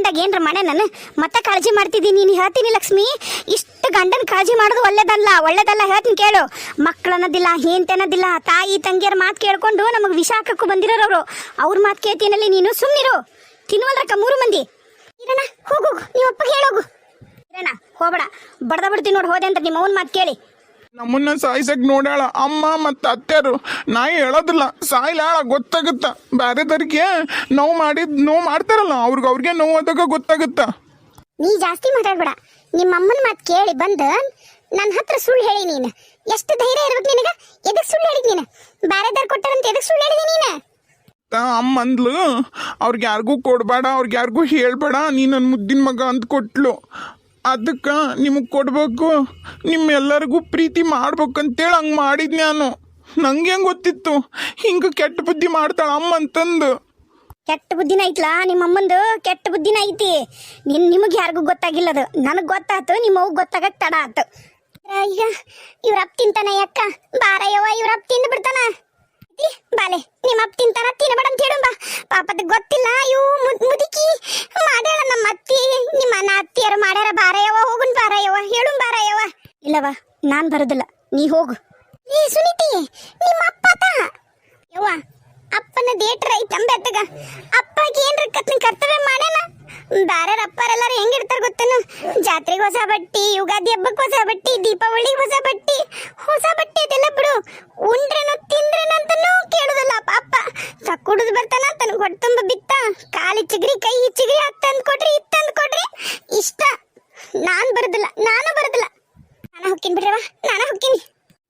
ಗಂಡಗ ಏನ್ರ ಮನೆ ನಾನು? ಮತ್ತೆ ಕಾಳಜಿ ಮಾಡ್ತಿದ್ದೀನಿ, ನೀನು ಹೇಳ್ತೀನಿ ಲಕ್ಷ್ಮಿ. ಇಷ್ಟು ಗಂಡನ ಕಾಳಜಿ ಮಾಡೋದು ಒಳ್ಳೇದಲ್ಲ ಒಳ್ಳೇದಲ್ಲ ಹೇಳ್ತೀನಿ ಕೇಳು. ಹೇಂತೆ ಅನ್ನೋದಿಲ್ಲ ತಾಯಿ, ತಂಗಿಯರ ಮಾತು ಕೇಳ್ಕೊಂಡು ನಮಗೆ ವಿಷ ಹಾಕಕ್ಕೂ ಬಂದಿರೋರವರು. ಅವ್ರ ಮಾತು ಕೇಳ್ತೀನಲ್ಲಿ, ನೀನು ಸುಮ್ಮನಿರು ತಿನ್ವಲ್ರಕ್ಕ ಮೂರು ಮಂದಿ. ಇರೋಣ ಹೋಗು ನೀವು ಅಪ್ಪಗೆ ಹೇಳೋಗು. ಇರೋಣ ಹೋಗ್ಬೇಡ. ಬಡ್ದ ಬಿಡ್ತೀನಿ ನೋಡಿ ಹೋದೆ ಅಂತ ನಿಮ್ಮ ಅವ್ನ ಮಾತು ಕೇಳಿ. ನಮ್ಮನ್ನ ಸಾಯ್ಸಕ್ ನೋಡ್ಯಾಳ ಅಮ್ಮ ಮತ್ತು ಅತ್ತೆರು. ನಾ ಹೇಳೋದಿಲ್ಲ ಸಾಯ್ಲಾಳ ಗೊತ್ತಾಗುತ್ತ. ಬ್ಯಾರೆದವ್ರಿಗೆ ನೋವು ಮಾಡಿದ್ ನೋವು ಮಾಡ್ತಾರಲ್ಲ ಅವ್ರಿಗೆ ಅವ್ರಿಗೆ ನೋವು ಆದಾಗ ಗೊತ್ತಾಗುತ್ತ. ನೀ ಜಾಸ್ತಿ ಮಾತಾಡ್ಬೇಡ. ನಿಮ್ಮ ಅಮ್ಮನ ಮಾತು ಕೇಳಿ ಬಂದು ನನ್ನ ಹತ್ರ ಸುಳ್ಳು ಹೇಳಿ ನೀನು. ಎಷ್ಟು ಧೈರ್ಯ ಇರ್ಬೇಕು ನಿನಗ? ಎದಕ್ಕೆ ಸುಳ್ಳು ಹೇಳಿದ್ ನೀನು? ಬ್ಯಾರೆದಾರ್ ಕೊಟ್ಟಾರಂತ ಎದಕ್ಕೆ ಸುಳ್ಳು ಹೇಳಿದಿ ನೀನು? ತ ಅಮ್ಮ ಅಂದ್ಲು ಅವ್ರಿಗೆ ಯಾರಿಗೂ ಕೊಡಬೇಡ ಅವ್ರಿಗೆ ಯಾರಿಗೂ ಹೇಳ್ಬೇಡ ನೀ ನನ್ನ ಮುದ್ದಿನ ಮಗ ಅಂತ ಕೊಟ್ಲು. ಅದಕ್ಕೆ ನಿಮಗೆ ಕೊಡಬೇಕು? ನಿಮ್ಮೆಲ್ಲರಿಗೂ ಪ್ರೀತಿ ಮಾಡ್ಬೇಕಂತೇಳಿ ಹಂಗೆ ಮಾಡಿದ್ ನಾನು. ನಂಗೆ ಹೆಂಗೆ ಗೊತ್ತಿತ್ತು? ಹಿಂಗೆ ಕೆಟ್ಟ ಬುದ್ಧಿ ಮಾಡ್ತಾಳೆ ಅಮ್ಮ ಅಂತಂದು. ಕೆಟ್ಟ ಬುದ್ಧಿನ ಐತ್ಲಾ? ನಿಮ್ಮ ಅಮ್ಮಂದು ಕೆಟ್ಟ ಬುದ್ಧಿನ ಐತಿ. ನಿನ್ ನಿಮಗೆ ಯಾರಿಗೂ ಗೊತ್ತಾಗಿಲ್ಲ ಅದು ನನಗೆ ಗೊತ್ತಾತು, ನಿಮ್ಮ ಅವ್ಗೆ ಗೊತ್ತಾಗಕ್ ತಡ ಆತು. ಈಗ ಇವ್ರ ಅಪ್ಪ ತಿಂತಾನ ಯಕ್ಕ ಬಾರ ಯವ್ವ ಇವ್ರ ಅಪ್ಪ ತಿಂದು ಬಿಡ್ತಾನ. ಬಾಲೆ, ನಿಮ್ಮ ಅಪ್ಪ ತಿಂತಾರ ತಿನ್ನಬೇಡ ಅಂತ ಹೇಳು ಬಾ. ಪಾಪದ ಗೊತ್ತಿಲ್ಲ ಇವು ಮುದ್- ಮುದುಕಿ. ಮಾಡ್ಯಾಳ ನಮ್ಮ ಅತ್ತಿ. ನಿಮ್ಮ ಅಣ್ಣ ಅತ್ತಿಯರು ಮಾಡ್ಯಾರ ಬಾರ ಯವ್ವ ಹೋಗುನ್ ಬಾರ ಯವ್ವ ಹೇಳುನ್ ಬಾರ ಯವ್ವ ಇಲ್ಲವ ನಾನ್ ಬರೋದಿಲ್ಲ, ನೀ ಹೋಗು. ಏ, ಸುನಿತಿ, ನಿಮ್ಮ ಅಪ್ಪ ಯವ್ವ, ಅಪ್ಪನ ದೇಟ್ರ ಐತೆ ಅಂಬೆತ್ತಗ ಅಪ್ಪಗೆ ಏನ್ರ ಕತ್ನ ಕರ್ತವ್ಯ ಮಾಡ್ಯಾನ? ಬ್ಯಾರೆ ಅಪ್ಪರೆಲ್ಲರೂ ಹೆಂಗಿರ್ತಾರ ಗೊತ್ತೇನು? ಜಾತ್ರೆಗೆ ಹೊಸ ಬಟ್ಟಿ, ಯುಗಾದಿ ಹಬ್ಬಕ್ಕೆ ಹೊಸ ಬಟ್ಟಿ, ದೀಪಾವಳಿಗೆ ಹೊಸ ಬಟ್ಟಿ. ಹೊಸ ಬಟ್ಟೆ ಇದೆಲ್ಲ ಬಿಡು. ಉಂಡ್ರೇನು, ತಿಂದ್ರೇನು ಕುಡಿದು ಬರ್ತಾನ ತನ್ನ ಹೊಟ್ಟೆ ತುಂಬ ಬಿತ್ತ. ಕಾಲಿ ಚಿಗ್ರಿ, ಕೈ ಚಿಗ್ರಿ ತಂದು ಕೊಡ್ರಿ ಇತ್ತಂದ್ ತಂದು ಕೊಡ್ರಿ ಇಷ್ಟ. ನಾನ್ ಬರದಿಲ್ಲ, ನಾನು ಬರದಿಲ್ಲ. ನಾನು ಹೊಕ್ಕಿನ್ ಬಿಡ್ರವ ನಾನು ಹೊಕ್ಕಿನಿ.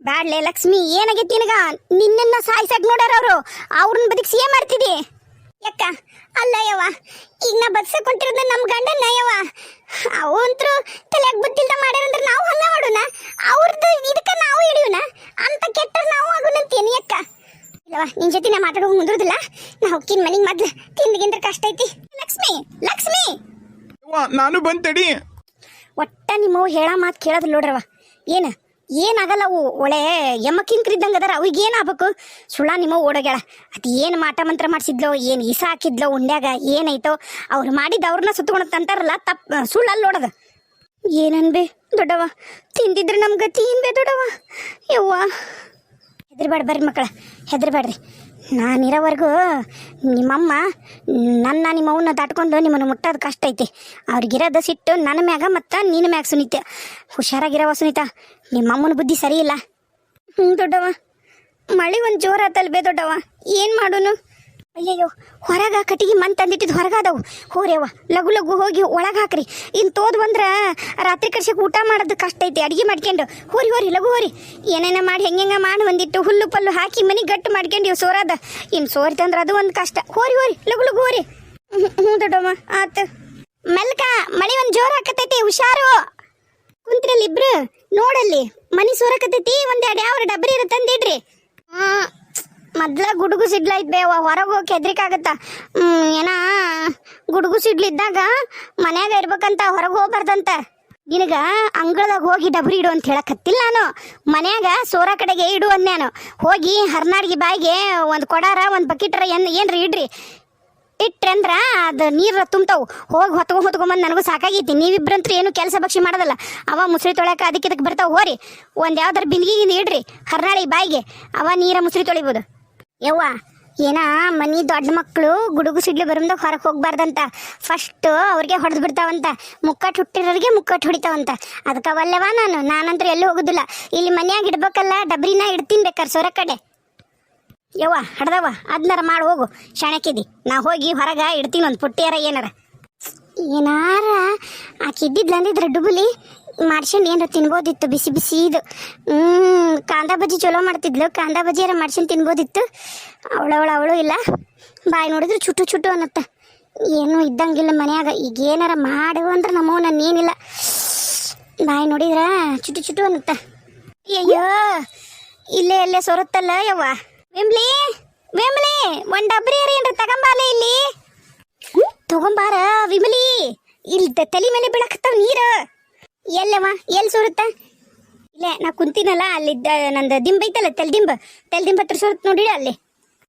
ಬ್ಯಾಡ್ಲೆ ಲಕ್ಷ್ಮಿ, ಏನಾಗೈತಿ ನಿನಗ? ನಿನ್ನನ್ನ ಸಾಯ್ಸಕ್ ನೋಡ್ಯಾರ ಅವರು. ಅವ್ರನ್ನ ಬದುಕಿಸಿ ಏನ್ ಮಾಡ್ತಿದಿ. ಯಾಕ? ಅಲ್ಲ ಯವ್ವ, ಈಗ ನಾ ಬದ್ಸಕ್ ಹೊಂಟಿರೋದ ನಮ್ ಗಂಡ ಯವ್ವ. ಅವಂತ್ರು ತಲೆಯಾಗ ಬುದ್ಧಿಲ್ದ ಮಾಡ್ಯಾರಂದ್ರ ನಾವು ಹಂಗ ಮಾಡೋಣ? ಅವ್ರದ್ದು ಇದಕ್ಕ ನಾವು ಹಿಡಿಯೋಣ ಅಂತ ಕೆಟ್ಟ ನಾವು ಆಗೋಣಂತೇನಿ ಯಾಕ ಇಲ್ಲವ ನಿನ್ ಜೊತೆ ನಾ ಮಾತಾಡೋಕೆ ಮುಂದಿರುದಿಲ್ಲ. ನಾ ಹೊಕ್ಕಿನ ಮನಿಗೆ ಮೊದ್ಲು ತಿಂದ್ಗಿಂದ್ರ ಕಷ್ಟ ಐತಿ. ಲಕ್ಷ್ಮಿ ಲಕ್ಷ್ಮಿ! ನಾನು ಬಂತಡಿ. ಒಟ್ಟ ನಿಮ್ಮವು ಹೇಳ ಮಾತು ಕೇಳದ್ ನೋಡ್ರವ ಏನ? ಏನಾಗಲ್ಲ ಅವು ಒಳೆ ಎಮ್ಮಕ್ಕಿಂಕ್ರಿದ್ದಂಗೆ ಅದಾರ ಅವಿಗೆ ಏನಾಗಬೇಕು ಸುಳ್ಳ ನಿಮ್ಮ ಓಡೋಗ್ಯಾಳ. ಅದು ಏನು ಮಾಟ ಮಂತ್ರ ಮಾಡಿಸಿದ್ಲೋ ಏನು ಇಸ ಹಾಕಿದ್ಲೋ ಉಂಡ್ಯಾಗ ಏನೈತೋ ಅವ್ರು ಮಾಡಿದ ಅವ್ರನ್ನ ಸುತ್ತಕೊಳಕ್ ಅಂತಾರಲ್ಲ ತಪ್ಪು ಸುಳ್ಳಲ್ಲಿ ನೋಡೋದು. ಏನನ್ಬೆ ದೊಡ್ಡವ ತಿಂದಿದ್ರೆ ನಮ್ಗೆ ತಿನ್ಬೇ ದೊಡ್ಡವ ಯವ್ವ ಹೆದರ್ಬೇಡ ಬರ್ರಿ ಮಕ್ಕಳ, ಹೆದರ್ಬೇಡ್ರಿ. ನಾನಿರೋವರೆಗೂ ನಿಮ್ಮಮ್ಮ ನನ್ನ ನಿಮ್ಮವನ್ನ ದಾಟ್ಕೊಂಡು ನಿಮ್ಮನ್ನು ಮುಟ್ಟೋದು ಕಷ್ಟ ಐತಿ. ಅವ್ರಿಗಿರೋದು ಸಿಟ್ಟು ನನ್ನ ಮ್ಯಾಗ ಮತ್ತು ನಿನ್ನ ಮ್ಯಾಗ ಸುನೀತ. ಹುಷಾರಾಗಿರವ ಸುನೀತಾ. ನಿಮ್ಮಮ್ಮನ ಬುದ್ಧಿ ಸರಿ ಇಲ್ಲ ಹ್ಞೂ ದೊಡ್ಡವ ಮಳೆ ಒಂದು ಜೋರ ಆತಲ್ಬೇ ದೊಡ್ಡವ ಏನು ಮಾಡೋನು? ಅಯ್ಯಯ್ಯೋ, ಹೊರಗ ಕಟ್ಟಿಗೆ ಮನ್ ತಂದಿಟ್ಟಿದ್ದು ಹೊರಗಾದವು. ಹೋರೇವ ಲಘು ಲಘು ಹೋಗಿ ಒಳಗೆ ಹಾಕ್ರಿ. ಇನ್ನು ತೋದ್ ಬಂದ್ರ ರಾತ್ರಿ ಕರ್ಸಕ್ಕೆ ಊಟ ಮಾಡೋದು ಕಷ್ಟ ಐತಿ, ಅಡಿಗೆ ಮಾಡ್ಕೊಂಡು. ಹೋರಿ ಹೋರಿ ಲಘು ಹೋರಿ. ಏನೇನ ಮಾಡಿ ಹೆಂಗೆಂಗ ಮಾಡಿ ಬಂದಿಟ್ಟು ಹುಲ್ಲು ಪಲ್ಲು ಹಾಕಿ ಮನೆ ಗಟ್ಟು ಮಾಡ್ಕೊಂಡು ಸೋರದ. ಇನ್ನು ಸೋರಿತಂದ್ರೆ ಅದು ಒಂದು ಕಷ್ಟ. ಹೋರಿ ಹೋರಿ ಲಘು ಲಘು ಹೋರಿ. ಹ್ಞೂ ದೊಡ್ಡಮ್ಮ, ಆತ. ಮೆಲ್ಕ, ಮಳೆ ಒಂದು ಜೋರ್ ಹಾಕತೈತಿ ಹುಷಾರು. ಕುಂತ್ರಲ್ಲಿ ಇಬ್ರು, ನೋಡಲ್ಲಿ, ಮನಿ ಸೋರಕತೈತಿ, ಒಂದೆರಡು ಯಾವ ಡಬ್ರಿ ಇರ ತಂದಿಡ್ರಿ. ಮೊದ್ಲ ಗುಡುಗು ಸಿಡ್ಲ ಐತ್ ಬೇವ, ಹೊರಗೆ ಹೋಗಿ ಹೆದ್ರಿಕಾಗತ್ತ? ಏನ, ಗುಡುಗು ಸಿಡ್ಲಿದ್ದಾಗ ಮನ್ಯಾಗ ಇರ್ಬೇಕಂತ ಹೊರಗೆ ಹೋಗ್ಬಾರ್ದಂತ. ನಿನಗ ಅಂಗಳದಾಗ ಹೋಗಿ ಡಬ್ರಿ ಇಡು ಅಂತ ಹೇಳಕತ್ತಿಲ್ಲ ನಾನು. ಮನ್ಯಾಗ ಸೋರ ಕಡೆಗೆ ಇಡು ಅಂದ್ ನಾನು. ಹೋಗಿ ಹರ್ನಾಡ್ಗಿ ಬಾಯಿಗೆ ಒಂದು ಕೊಡಾರ, ಒಂದು ಬಕೆಟ್ರ ಏನ್ ಏನ್ರಿ ಇಡ್ರಿ. ಇಟ್ರಂದ್ರ ಅದು ನೀರು ತುಂಬ್ತಾವು. ಹೋಗಿ ಹೊತ್ಕೊಂಡ್ ಹೊತ್ಕೊಂಬಂದು ನನಗೂ ಸಾಕಾಗೈತಿ. ನೀವಿಬ್ರಂತೂ ಏನು ಕೆಲಸ ಭಕ್ಷಿ ಮಾಡೋದಲ್ಲ. ಅವ ಮುಸ್ರಿ ತೊಳ್ಯಾಕ ಅದಕ್ಕೆ ಇದಕ್ಕೆ ಬರ್ತಾವ. ಹೋರಿ. ಒಂದು ಯಾವ್ದಾರ ಬಿಂದಿಗೆ ಇಡ್ರಿ. ಹರ್ನಾಳಿ ಬಾಯಿಗೆ ಅವ ನೀರ ಮುಸ್ರಿ ತೊಳಿಬೋದು. ಯವ್ವ, ಏನ ಮನಿ ದೊಡ್ಡ ಮಕ್ಕಳು ಗುಡುಗು ಸಿಡ್ಲು ಬರಮ್ದ ಹೊರಗೆ ಹೋಗ್ಬಾರ್ದಂತ. ಫಸ್ಟ್ ಅವ್ರಿಗೆ ಹೊಡೆದು ಬಿಡ್ತಾವಂತ. ಮುಕ್ಕಟ್ ಹುಟ್ಟಿರೋರಿಗೆ ಮುಕ್ಕಟ್ ಹೊಡಿತಾವಂತ. ಅದಕ್ಕೆ ಅವಲ್ಲವ ನಾನು? ನಾನಂತ್ರ ಎಲ್ಲೂ ಹೋಗುದಿಲ್ಲ. ಇಲ್ಲಿ ಮನ್ಯಾಗ ಇಡ್ಬೇಕಲ್ಲ, ಡಬ್ರಿನ ಇಡ್ತೀನಿ ಬೇಕಾರೆ ಸೊರ ಕಡೆ. ಯವ್ವ, ಹಡ್ದವ್ವ, ಅದ್ನಾರ ಮಾಡಿ ಹೋಗು. ಶಾಣಕ್ಕಿದಿ ನಾ ಹೋಗಿ ಹೊರಗ ಇಡ್ತೀನಿ ಒಂದು ಪುಟ್ಟಿಯಾರ ಏನಾರ. ಏನಾರ? ಆ ಅಂದಿದ್ರೆ ಡುಬುಲಿ? ಮಾಡ್ಸ್ಕೊಂಡು ಏನಾರ ತಿನ್ಬೋದಿತ್ತು, ಬಿಸಿ ಬಿಸಿ ಇದು. ಕಾಂದ ಬಜ್ಜಿ ಚಲೋ ಮಾಡ್ತಿದ್ಲು. ಕಾಂದ ಬಜ್ಜಿಯಾರ ಮಾಡ್ಸ್ಕೊಂಡು ತಿನ್ಬೋದಿತ್ತು. ಅವಳವಳು ಅವಳು ಇಲ್ಲ. ಬಾಯಿ ನೋಡಿದ್ರೆ ಚುಟ್ಟು ಚುಟ್ಟು ಅನ್ನತ್ತೆ. ಏನೂ ಇದ್ದಂಗಿಲ್ಲ ಮನ್ಯಾಗ. ಈಗ ಏನಾರ ಮಾಡು ಅಂದ್ರೆ ನಮ್ಮವ್ ನನ್ನ ಏನಿಲ್ಲ ಬಾಯಿ ನೋಡಿದ್ರ ಚುಟ್ಟು ಚುಟ್ಟು ಅನ್ನತ್ತ. ಅಯ್ಯೋ ಇಲ್ಲೇ ಇಲ್ಲೇ ಸೊರತ್ತಲ್ಲ ಯವ್ವ. ವಿಮ್ಲಿ ವಿಮ್ಲಿ ಒಂದ್ ಡಬ್ರಿ ಏನ್ರ ತಗೊಂಬಾರ ಇಲ್ಲಿ. ತಗೊಂಬಾರ ವಿಮಲಿ. ಇಲ್ಲಿ ತಲಿ ಮೇಲೆ ಬೀಳಕತ್ತಾವ ನೀರು. ಎಲ್ಲವ ಎಲ್ಲಿ ಸುರುತ್ತ? ಇಲ್ಲ ನಾ ಕುಂತೀನಲ್ಲ ಅಲ್ಲಿ ನಂದು ದಿಂಬ ಐತಲ್ಲ, ತೆಲ್ ದಿಂಬ. ತೆಲ್ ದಿಂಬ ಹತ್ರ ಸುರುತ್ತ ನೋಡಿ ಅಲ್ಲಿ.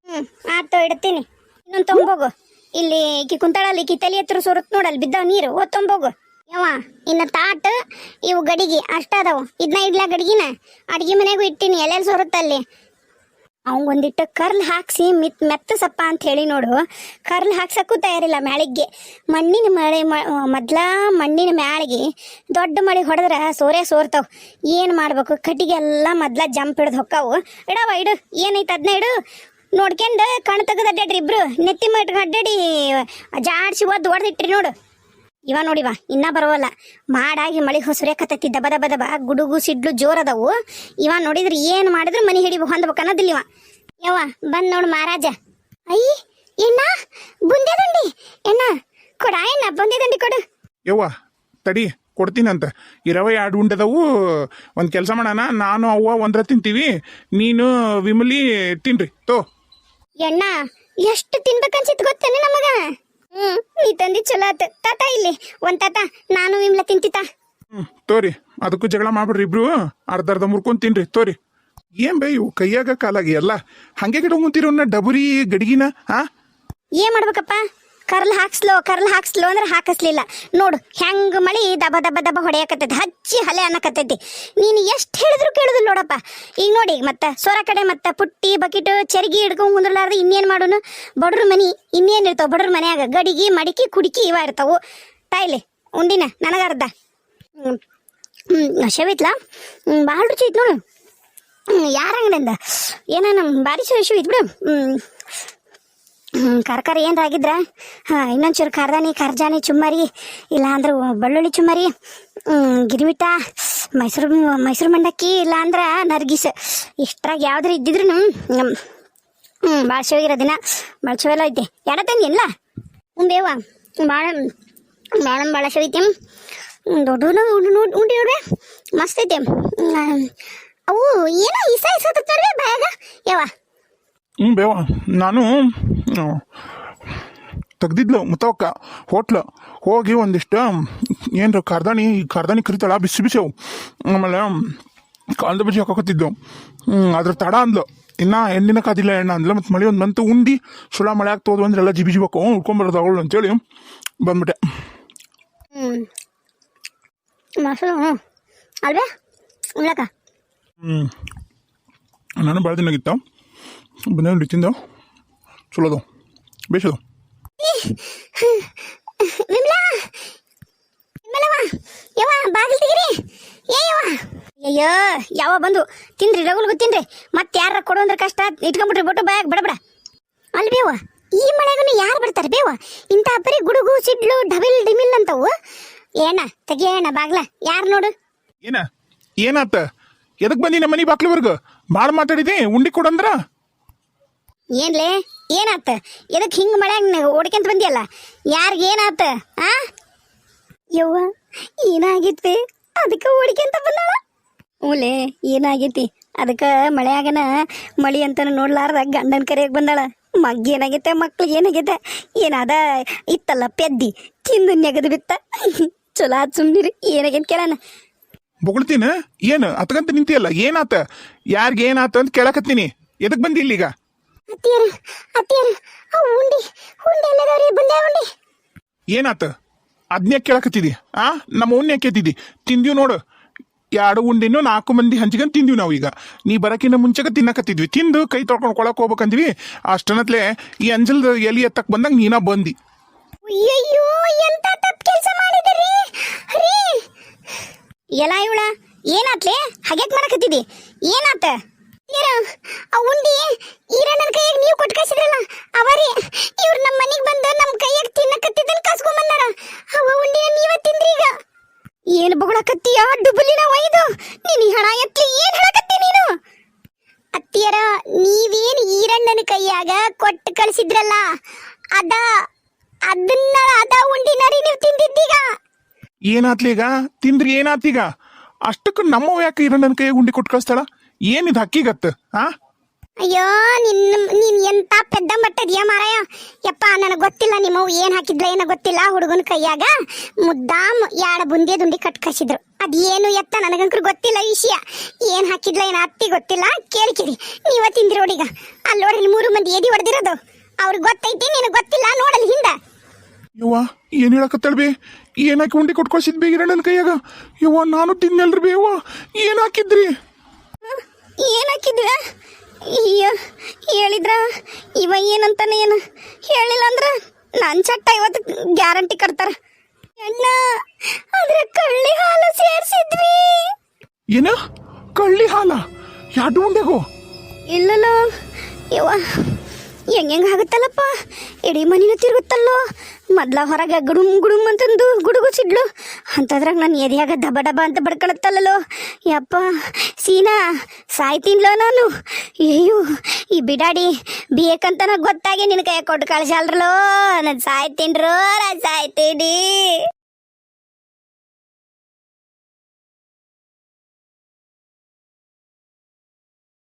ಹ್ಞೂ ಆತ ಇಡ್ತೀನಿ. ಇನ್ನೊಂದು ತೊಂಬೋಗು. ಇಲ್ಲಿ ಈಕಿ ಕುಂತಾಳಲ್ಲ, ಈಕಿ ತಲೆ ಹತ್ರ ನೋಡಿ, ಅಲ್ಲಿ ಬಿದ್ದಾವ ನೀರು. ಓದ್ತೊಂಬೋಗು ಯವ್ವ, ಇನ್ನ ತಾಟ್, ಇವು ಗಡಿಗೆ ಅಷ್ಟಾದವು ಅದಾವು. ಇದನ್ನ ಇಡ್ಲಾ ಗಡಿಗಿನ? ಅಡ್ಗಿ ಮನೆಗೂ ಇಟ್ಟಿನಿ ಎಲ್ಲೆಲ್ಲಿ ಸೊರುತ್ತಲ್ಲಿ ಅವಂಗೊಂದಿಟ್ಟು ಕರ್ಲ್ ಹಾಕ್ಸಿ ಮಿತ್ ಮೆತ್ತ ಸಪ್ಪ ಅಂತ ಹೇಳಿ ನೋಡು. ಕರ್ಲ್ ಹಾಕ್ಸಕ್ಕೂ ತಯಾರಿಲ್ಲ ಮ್ಯಾಳಿಗೆ ಮಣ್ಣಿನ ಮಳೆ ಮೊದ್ಲ ಮಣ್ಣಿನ ಮ್ಯಾಳಿಗೆ ದೊಡ್ಡ ಮಳೆ ಹೊಡೆದ್ರೆ ಸೋರೆ ಸೋರ್ತಾವ್. ಏನು ಮಾಡ್ಬೇಕು? ಕಟ್ಟಿಗೆ ಎಲ್ಲ ಮೊದ್ಲ ಜಂಪ್ ಹಿಡ್ದು ಹೊಕ್ಕಾವು. ಇಡವ ಇಡು. ಏನೈತೆ ಅದನ್ನ ಇಡು. ನೋಡ್ಕೊಂಡು ಕಣ್ ತೆಗೆದು ಅಡ್ಡಾಡ್ರಿ ಇಬ್ರು. ನೆತ್ತಿ ಮಟ್ಗೆ ಅಡ್ಡಾಡಿ. ಜಾಡ್ಸಿ ಒದ್ದು ಹೊಡೆದಿಟ್ರಿ ನೋಡು. ಇವ ನೋಡಿವ ಇನ್ನ ಬರೋವಲ್ಲ. ಮಾಡಾಗಿ ಮಳಿ ಹೊಸರೇಕತ್ತೈತಿ ದಬ ದಬ ದಬ ಗುಡುಗು ಸಿಡ್ಲು ಜೋರದವು ಇವ ನೋಡಿದ್ರೆ ಏನು ಮಾಡಿದ್ರು ಮನಿ ಹಿಡಿಬೇಕು ಹೊಂದ್ಬೇಕು ಅನ್ನೋದಿಲ್ಲ ಇವ. ಯವ್ವ ಬಂದ್ ನೋಡು ಮಹಾರಾಜ. ಅಯ್ಯ ಎಣ್ಣ ಬುಂದೆ ದಂಡಿ ಎಣ್ಣ ಕೊಡ ಎಣ್ಣ ಬುಂದೆ ದಂಡಿ ಕೊಡು. ಯವ್ವ ತಡಿ ಕೊಡ್ತೀನಂತ ಇರವ ಎರಡು ಉಂಡದವು. ಒಂದು ಕೆಲಸ ಮಾಡೋಣ ನಾನು ಅವ್ವ ಒಂದ್ರ ತಿಂತೀವಿ. ನೀನು ವಿಮಲಿ ತಿನ್ರಿ ತೋ. ಎಣ್ಣ ಎಷ್ಟು ತಿನ್ಬೇಕನ್ಸಿತ್ ಗೊತ್ತೇನೆ ನಮಗ? ನೀ ತಂದಿ ಚಲೋ ಆತ. ತಾತ ಇಲ್ಲಿ? ಒಂದ್ ತಾತ ನಾನು ವಿಮ್ಲ ತಿಂತಿತ್ತ ಹ್ಞೂ ತೋರಿ ಅದಕ್ಕೂ ಜಗಳ ಮಾಡ್ಬಿಡ್ರಿ ಇಬ್ರು. ಅರ್ಧ ಅರ್ಧ ಮುರ್ಕೊಂಡ್ ತಿನ್ರಿ ತೋರಿ. ಏನ್ ಬೇ ಇವು ಕೈಯಾಗ ಕಾಲಾಗಿ ಎಲ್ಲ? ಹಂಗೆ ಗಿಡ ಡಬರಿ ಗಡಿಗಿನ ಹಾ ಏನ್ ಮಾಡ್ಬೇಕಪ್ಪ? ಕರ್ಲ್ ಹಾಕ್ಸ್ಲೋ ಕರ್ಲ್ ಹಾಕ್ಸ್ಲೋ ಅಂದ್ರೆ ಹಾಕಸ್ಲಿಲ್ಲ. ನೋಡು, ಹೆಂಗ್ ಮಳಿ ದಬ ದಬ ದಬ ಹೊಡೆಯಕತ್ತೈತಿ, ಹಚ್ಚಿ ಹಲೆ ಅನ್ನಕತ್ತೈತಿ. ನೀನು ಎಷ್ಟು ಹೇಳಿದ್ರು ಕೇಳುದಿಲ್ಲ ನೋಡಪ್ಪ. ಈಗ ನೋಡಿ, ಮತ್ತೆ ಸೊರ ಕಡೆ ಮತ್ತೆ ಪುಟ್ಟಿ, ಬಕೆಟ್, ಚರಿಗಿ ಹಿಡ್ಕೊಂಡು ಕುಂದ್ರಲಾರ್ದ ಇನ್ನೇನ್ ಮಾಡೋನು? ಬಡ್ರ ಮನಿ, ಇನ್ನೇನ್ ಇರ್ತಾವ? ಬಡ್ರ ಮನ್ಯಾಗ ಗಡಿಗಿ, ಮಡಿಕೆ, ಕುಡಿಕಿ ಇವ ಇರ್ತಾವು. ತಾಯಿಲಿ, ಉಂಡಿನ ನನಗೆ ಹ್ಮ್ ಹ್ಮ್, ಶವಿತ್ಲ? ಭಾಳ ರುಚಿ ಐತ್ ನೋಡು. ಯಾರ ಅಂಗಡಿಯಿಂದ ಏನ ನಮ್ಮ ಬಾರಿ ಶವಿ ಐತ್ ಬಿಡು. ಕರ್ಕರಿ ಏನಾರ ಆಗಿದ್ರ? ಹಾಂ ಇನ್ನೊಂಚೂರು ಖಾರದಾನಿ ಖರ್ಜಾನಿ ಚುಮ್ಮರಿ ಇಲ್ಲ ಅಂದ್ರೆ ಬೆಳ್ಳುಳ್ಳಿ ಚುಮ್ಮರಿ ಹ್ಮ್, ಗಿರಿಮಿಟ ಮೈಸೂರು ಮೈಸೂರು ಮಂಡಕ್ಕಿ ಇಲ್ಲ ಅಂದ್ರೆ ನರ್ಗಿಸ್. ಇಷ್ಟ್ರಾಗ ಯಾವ್ದಾರು ಇದ್ದಿದ್ರು ಹ್ಞೂ ಭಾಳ ಚವಾಗಿರೋ ದಿನ ಭಾಳ ಶಿವೆಲ್ಲ ಐತೆ. ಎಡ ತಂದಿಲ್ಲ ಹ್ಞೂ ಬೇವ ಭಾಳ ಭಾಳ ಭಾಳ ಐತೆ. ದೊಡ್ಡ ಉಂಡಿ ನೋಡ್ರಿ ಮಸ್ತ್ ಐತೆ. ಹ್ಮ್, ಅವು ಏನೋ ಇಸ ಇಸ ಬಾಯಾಗ? ಯವ್ವ. ಹ್ಞೂ ಬೇವ ನಾನು ತೆಗ್ದಿದ್ಲು ಮುತ್ತವಕ್ಕ ಹೋಟ್ಲು. ಹೋಗಿ ಒಂದಿಷ್ಟು ಏನ್ರ ಕಾರ್ದಾಣಿ ಕಾರ್ದಾಣಿ ಕರಿತಾಳ ಬಿಸಿ ಬಿಸಿ ಅವು ಆಮೇಲೆ ಕಾಲ್ದ ಬಜ್ಜಿ ಹಾಕೋಕತ್ತಿದ್ದು ಅದ್ರ ತಡ ಅಂದ್ಲು. ಇನ್ನ ಎಣ್ಣಿನ ಕಾದಿಲ್ಲ ಎಣ್ಣ ಅಂದ್ಲು. ಮತ್ತು ಮಳೆ ಒಂದು ಬಂತು ಉಂಡಿ ಸುಳ ಮಳೆ ಆಗ್ತೋದು ಅಂದ್ರೆ ಎಲ್ಲ ಜಿಬಿ ಜಿಬೇಕು ಉಳ್ಕೊಂಬರೋದು ಅವಳು ಅಂತೇಳಿ ಬಂದ್ಬಿಟ್ಟೆ. ಹ್ಞೂ ನಾನು ಭಾಳ ದಿನ ಆಗಿತ್ತು? ಬಂದ ತಿಂದು ಚಲೋದು ಬೇಸದು ವಿಮ್ಲಾ ವಿಮಲವ್ವ ಯವ್ವ ಬಾಗಿಲು ತೆಗಿರಿ. ಏ ಯವ್ವ. ಅಯ್ಯೋ ಯಾವ ಬಂದು? ತಿನ್ರಿ ರಗುಲ್ಗು ತಿನ್ರಿ. ಮತ್ತೆ ಯಾರ ಕೊಡು ಅಂದ್ರೆ ಕಷ್ಟ. ಇಟ್ಕೊಂಡ್ಬಿಟ್ರಿ ಬಿಟ್ಟು ಬ್ಯಾಗ್ ಬಡ ಬಡ. ಅಲ್ಲಿ ಬೇವ ಈ ಮಳೆಗೂ ಯಾರು ಬರ್ತಾರೆ ಬೇವ ಇಂಥ ಬರೀ ಗುಡುಗು ಸಿಡ್ಲು ಡಬಿಲ್ ಡಿಮಿಲ್ ಅಂತವು. ಏನ ತೆಗಿಯೋಣ ಬಾಗ್ಲ. ಯಾರು ನೋಡು? ಏನ? ಏನಾತ? ಎದಕ್ ಬಂದಿ ನಮ್ಮ ಮನೆ ಬಾಕ್ಲಿವರ್ಗು? ಭಾಳ ಮಾತಾಡಿದೆ ಉಂಡಿ ಕೊಡಂದ್ರ? ಏನ್ಲೇ? ಏನಾತ? ಎದಕ್ ಹಿಂಗ್ ಮಳ್ಯಾಗ ಓಡ್ಕೊಂತ ಬಂದಿಯಲ್ಲ? ಯಾರಿಗ ಏನಾತ? ಆ? ಯವ್ವ ಏನಾಗಿತ್ತೆ ಅದಕ್ಕೆ ಓಡ್ಕೊಂತ ಬಂದಾಳ. ಹ್ಞೂಲೇ ಏನಾಗೈತಿ? ಅದಕ್ಕೆ ಮಳೆಯಾಗನ ಮಳಿ ಅಂತ ನೋಡ್ಲಾರ್ದ ಗಂಡನ ಕರೆಯಾಗ ಬಂದಾಳ. ಮಗ್ ಏನಾಗೈತೆ, ಮಕ್ಳಿಗೆ ಏನಾಗೈತೆ? ಏನಾದ? ಇತ್ತಲ್ಲ ಪೆದ್ದಿ ತಿಂದು ನೆಗದು ಬಿತ್ತ. ಚಲೋ ಆತ್ ಸುಮ್ನಿರಿ, ಏನಾಗೈತೆ ಕೇಳಣ. ಬೊಗಳ್ತೀನ? ಏನು? ಅತ್ಕಂತ ನಿಂತಿಯಲ್ಲ, ಏನಾತ? ಯಾರಿಗೆ ಏನಾತ ಅಂತ ಕೇಳಕತ್ತೀನಿ. ಎದಕ್ ಬಂದಿ ಇಲ್ಲೀಗ? ಅತ್ತಿಯರ ಅತ್ತಿಯರ ಆ ಉಂಡಿ ಉಂಡಿ ಎಲ್ಲದವ್ರಿ ಬಂದೆ ಉಂಡಿ ಏನಾತ? ಅದ್ನ್ಯಾ ಕೇಳಕತ್ತಿದಿ ಆ? ನಮ್ಮ ಉಣ್ಣೆ ಕೇತಿದ್ದಿ ತಿಂದೀವಿ ನೋಡು. ಎರಡು ಉಂಡಿನೂ ನಾಲ್ಕು ಮಂದಿ ಹಂಚಿಕೊಂಡು ತಿಂದೀವಿ ನಾವು ಈಗ. ನೀ ಬರಕಿನ ಮುಂಚೆಗೆ ತಿನ್ನಕತ್ತಿದ್ವಿ. ತಿಂದು ಕೈ ತೊಳ್ಕೊಂಡು ಕೊಳಕ್ ಹೋಗ್ಬೇಕಂದ್ವಿ. ಅಷ್ಟನತ್ಲೆ ಈ ಅಂಜಲ್ದ ಎಲಿ ಎತ್ತಕ್ ಬಂದಾಗ ನೀನ ಬಂದಿ. ಅಯ್ಯಯ್ಯೋ ಎಂತ ತಪ್ಪು ಕೆಲಸ ಮಾಡಿದಿರಿ? ರೀ! ಎಲ್ಲ ಇವಳ ಏನಾತ್ಲೆ? ಹಾಗ್ಯಾಕ್ ಮಾಡಕತ್ತಿದಿ? ಏನಾತ? ಏನ ಆ ಉಂಡಿ ಕಳಿಸಿದ್ರಲ್ಲ ಅವರಿ, ಇವ್ರು ನಮ್ಮ ಮನೆಗೆ ಬಂದು ನಮ್ಮ ಕೈಯಾಗ ತಿನ್ನಕತ್ತಿದ್ದನ್ ಕಸ್ಕೊಂಡ್ ಬಂದಾರ ಅವ ಉಂಡಿನ ನೀವ ತಿಂದ್ರಿ ಈಗ ಏನು ಬಗಳಕತ್ತೀಯ, ಡುಬುಲಿನ ಒಯ್ದು? ನೀನು ಹಣ ಎತ್ಲಿ ಏನು ಹೇಳಕತ್ತಿ ನೀನು? ಅತ್ತಿಯರ, ನೀವೇನ್ ಈರಣ್ಣನ ಕೈಯಾಗ ಕೊಟ್ಟು ಕಳಿಸಿದ್ರಲ್ಲ, ಅದ ಅದನ್ನ ಅದ ಉಂಡಿನರಿ ನೀವು ತಿಂದಿದ್ದೀಗ. ಏನಾತ್ಲೀಗ ತಿಂದ್ರಿ ಏನಾತೀಗ ಅಷ್ಟಕ್ಕೆ ನಮ್ಮ ಯಾಕೆ ಇರೋ ನನ್ನ ಕೈಯಾಗ ಉಂಡಿ ಕೊಟ್ಟು ಕಳಿಸ್ತಾಳ? ಏನಿದು ಹಕ್ಕಿಗತ್ತ, ಆ? ಅಯ್ಯೋ ನಿನ್ನ ನೀನ್ ಎಂತ ಪೆದ್ದ ಮಟ್ಟದಿಯ ಮಾರಾಯ? ಯಪ್ಪ ನನಗೆ ಗೊತ್ತಿಲ್ಲ ನಿಮ್ಮವು ಏನು ಹಾಕಿದ್ರ ಏನೋ ಗೊತ್ತಿಲ್ಲ ಹುಡುಗನ ಕೈಯಾಗ. ಮುದ್ದಾಮ್ ಯಾಡ ಬುಂದಿ ದುಂಡಿ ಕಟ್ಕಸಿದ್ರು ಅದೇನು ಎತ್ತ ನನಗಂಕರು ಗೊತ್ತಿಲ್ಲ ವಿಷಯ. ಏನ್ ಹಾಕಿದ್ಲ ಏನ ಅತ್ತಿ ಗೊತ್ತಿಲ್ಲ. ಕೇಳ್ಕಿರಿ ನೀವ ತಿಂದಿರಿ ನೋಡೀಗ ಅಲ್ಲಿ ನೋಡ್ರಿ ಮೂರು ಮಂದಿ ಎದಿ ಹೊಡೆದಿರೋದು. ಅವ್ರಿಗೆ ಗೊತ್ತೈತಿ ನಿನಗೆ ಗೊತ್ತಿಲ್ಲ ನೋಡಲ್ ಹಿಂದ. ಯವ್ವ ಏನು ಹೇಳಕತ್ತಾಳ್ಬಿ ಏನು ಹಾಕಿ ಉಂಡೆ ಕೊಟ್ಕೊಳ್ಸಿದ್ ಬೇ ನನ್ನ ಕೈಯಾಗ? ಯವ್ವ ನಾನು ತಿನ್ನಲ್ರಿ ಬೇ ಯವ್ವ. ಏನು ಹಾಕಿದ್ರಿ? ಏನ್ ಹಾಕಿದ್ವ ಅಯ್ಯ ಹೇಳಿದ್ರ? ಇವ ಏನಂತಾನೆ ಏನು? ಹೇಳಿಲ್ಲ ಅಂದ್ರ ನನ್ ಚಟ್ಟ ಇವತ್ತು ಗ್ಯಾರಂಟಿ ಕಟ್ತಾರ. ಅಣ್ಣ ಅದ್ರ ಕಳ್ಳಿ ಹಾಲು ಸೇರ್ಸಿದ್ವಿ. ಏನ? ಕಳ್ಳಿ ಹಾಲ? ಯಾಡು ಉಂಡೆಗೋ? ಇಲ್ಲಲ್ಲ ಯವ್ವ ಹೆಂಗ್ ಹೆಂಗ್ ಆಗುತ್ತಲ್ಲಪ್ಪ ಇಡೀ ಮನಿನ ತಿರುಗುತ್ತಲ್ಲೋ ಮೊದ್ಲ ಹೊರಗೆ ಗುಡುಮ್ ಗುಡುಮ್ ಅಂತಂದು ಗುಡುಗುಸಿಡ್ಲು ಅಂತದ್ರಾಗ ನಾನು ಎದೆಯಾಗ ದಬ ಡಬ ಅಂತ ಬಡ್ಕೊಳತ್ತಲ್ಲೋ ಯಪ್ಪ ಸೀನಾ ಸಾಯ್ತೀನ್ಲೋ ನಾನು ಅಯ್ಯೋ ಈ ಬಿಡಾಡಿ ಬೇಕಂತ ಗೊತ್ತಾಗಿ ನಿನ್ನ ಕೈ ಕೊಟ್ಟು ಕಳ್ಸಲ್ರಲೋ ನಾನು ಸಾಯ್ತೀನ್ರೋ ನಾನು ಸಾಯ್ತೀನಿ